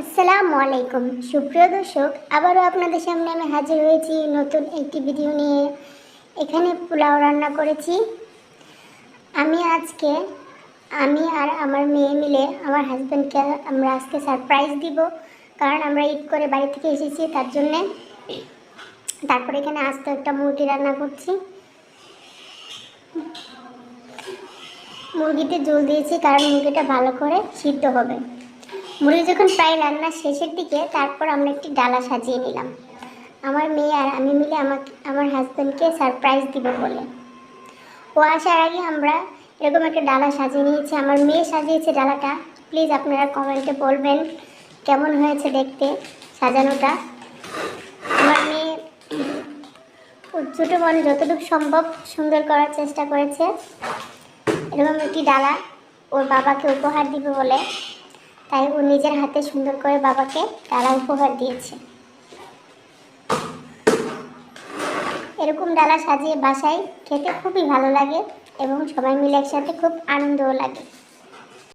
আসসালামু আলাইকুম। সুপ্রিয় দর্শক, আবারও আপনাদের সামনে আমি হাজির হয়েছি নতুন একটি ভিডিও নিয়ে। এখানে পোলাও রান্না করেছি। আমি আজকে, আমি আর আমার মেয়ে মিলে আমার হাজব্যান্ডকে আমরা আজকে সারপ্রাইজ দিব, কারণ আমরা ঈদ করে বাড়ি থেকে এসেছি তার জন্যে। তারপরে এখানে আস্ত একটা মুরগি রান্না করছি। মুরগিতে জল দিয়েছি, কারণ মুরগিটা ভালো করে সিদ্ধ হবে। মুরগি যখন প্রায় রান্নার শেষের দিকে, তারপর আমরা একটি ডালা সাজিয়ে নিলাম। আমার মেয়ে আর আমি মিলে আমাকে, আমার হাজব্যান্ডকে সারপ্রাইজ দিব বলে। ও আসার আগে আমরা এরকম একটা ডালা সাজিয়ে নিয়েছি। আমার মেয়ে সাজিয়েছে ডালাটা। প্লিজ আপনারা কমেন্টে বলবেন কেমন হয়েছে দেখতে সাজানোটা। আমার মেয়ে ছোটো বোন যতটুকু সম্ভব সুন্দর করার চেষ্টা করেছে। এরকম একটি ডালা ওর বাবাকে উপহার দিবে বলে। তাই ও নিজের হাতে সুন্দর করে বাবাকে ডালা উপহার দিয়েছে। এরকম ডালা সাজিয়ে বাসায় খেতে খুবই ভালো লাগে এবং সবাই মিলে একসাথে খুব আনন্দও লাগে।